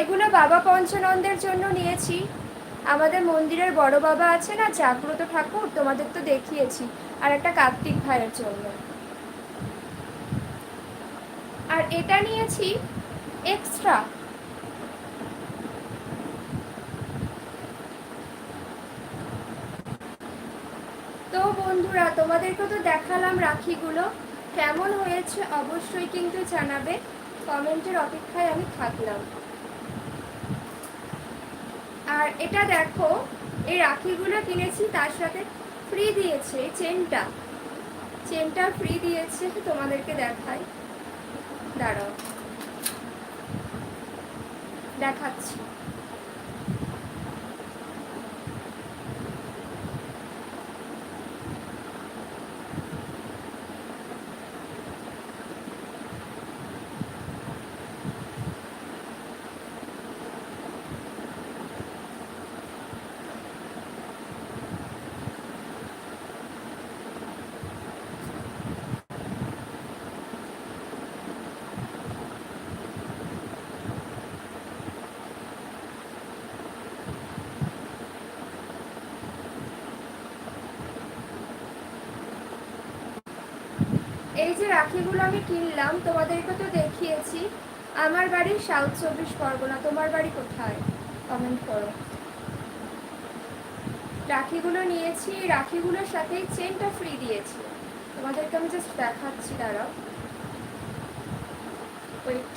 এগুলো বাবা পঞ্চানন্দের জন্য নিয়েছি। আমাদের মন্দিরের বড় বাবা আছে না, জাগ্রত ঠাকুর, তোমাদের তো দেখিয়েছি। আর একটা কার্তিক ভাইয়ের জন্য। আর এটা নিয়েছি এক্সট্রা তো বন্ধুরা, তোমাদেরকে তো দেখালাম রাখিগুলো। কেমন হয়েছে অবশ্যই কিন্তু জানাবে। কমেন্টের অপেক্ষায় আমি থাকলাম। আর এটা দেখো, এই রাখিগুলো কিনেছি, তার সাথে ফ্রি দিয়েছে চেনটা চেনটা ফ্রি দিয়েছে তোমাদেরকে দেখাই। দাঁড়াও। দেখাচ্ছি। এই যে রাখিগুলো আমি কিনলাম, তোমাদেরকে তো দেখিয়েছি। আমার বাড়ি সাউথ চব্বিশ পরগনা, তোমার বাড়ি কোথায়? কমেন্ট করো। রাখিগুলো নিয়েছি, রাখিগুলোর সাথেই চেনটা ফ্রি দিয়েছি। তোমাদেরকে আমি জাস্ট দেখাচ্ছি, দাঁড়াও। ওয়েট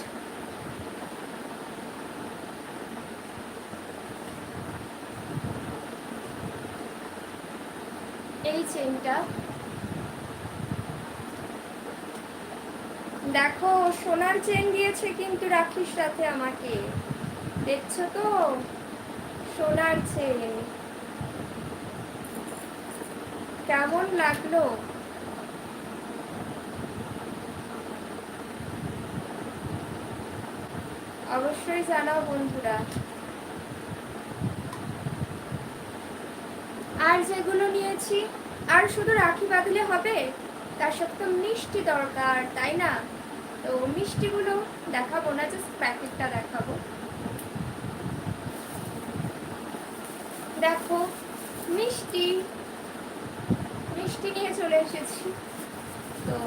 এই চেনটা দেখো, সোনার চেন দিয়েছে কিন্তু রাখির সাথে আমাকে। দেখছ তো? সোনার চেন। কেমন লাগল? অবশ্যই জানাও বন্ধুরা। আর যেগুলো নিয়েছি, আর শুধু রাখি বাঁধলে হবে? তার সাথে তো মিষ্টি দরকার, তাই না? তো মিষ্টিগুলো দেখাবো না জাস্ট প্যাকেটটা দেখাবো। দেখো, মিষ্টি। মিষ্টি নিয়ে চলে এসেছি তো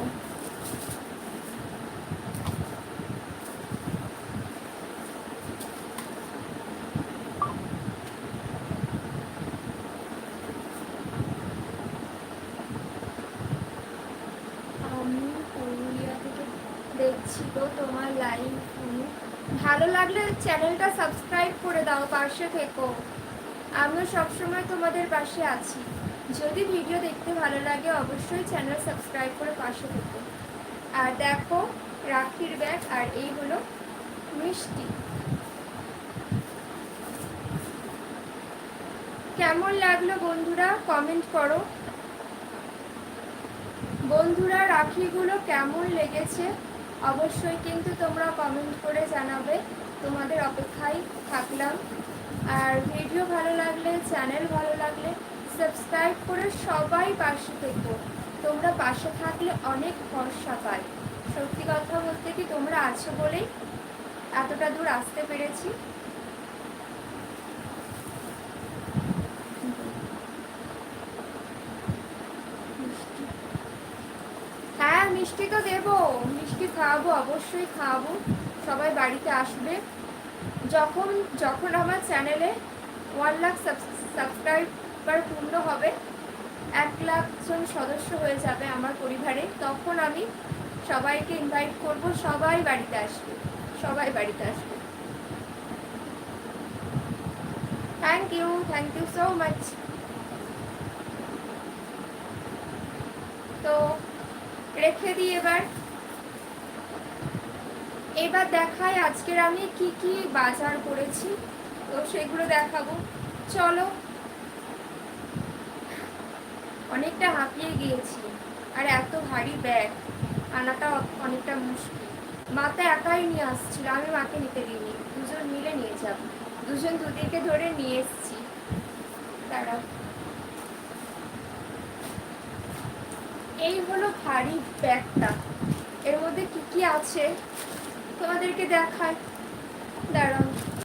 আমি পুরুলিয়া থেকে তো তোমার লাইভ ভালো লাগলে চ্যানেলটা সাবস্ক্রাইব করে দাও, পাশে থেকো। আমিও সবসময় তোমাদের পাশে আছি। যদি ভিডিও দেখতে ভালো লাগে, অবশ্যই চ্যানেল সাবস্ক্রাইব করে পাশে থেকো। আর দেখো, রাখির ব্যাগ, আর এই হলো মিষ্টি। কেমন লাগল বন্ধুরা? কমেন্ট করো। বন্ধুরা, রাখিগুলো কেমন লেগেছে? অবশ্যই কিন্তু তোমরা কমেন্ট করে জানাবে। তোমাদের অপেক্ষায় থাকলাম। আর ভিডিও ভালো লাগলে চ্যানেল ভালো লাগলে সাবস্ক্রাইব করে সবাই পাশে থেকো। তোমরা পাশে থাকলে অনেক ভরসা পায় সত্যি কথা বলতে কি তোমরা আছো বলেই এতটা দূর আসতে পেরেছি হ্যাঁ মিষ্টি তো দেবো, মিষ্টি খাওয়াবো অবশ্যই খাওয়াবো সবাই বাড়িতে আসবে। যখন যখন আমার চ্যানেলে ওয়ান লাখ সাবস্ক্রাইবার পূর্ণ হবে, এক লাখ জন সদস্য হয়ে যাবে আমার পরিবারে, তখন আমি সবাইকে ইনভাইট করব। সবাই বাড়িতে আসবে। সবাই বাড়িতে আসবে। Thank you thank you so much তো রেখে দিই এবার। এবার দেখাই আজকের আমি কি কি বাজার করেছি। তো সেগুলো দেখাবো। চলো। অনেকটা হাঁপিয়ে গিয়েছি, আর এত ভারী ব্যাগ। আনাটা অনেকটা মুশকিল। মা তো একাই নিয়ে আসছিল, আমি মাকে নিতে দিইনি। দুজন মিলে নিয়ে যাব। দুজন দুদিকে ধরে নিয়ে এসছি। তারা এই হলো ভারী ব্যাগটা। এর মধ্যে কি কি আছে? তোমাদেরকে দেখায় দাঁড়াও।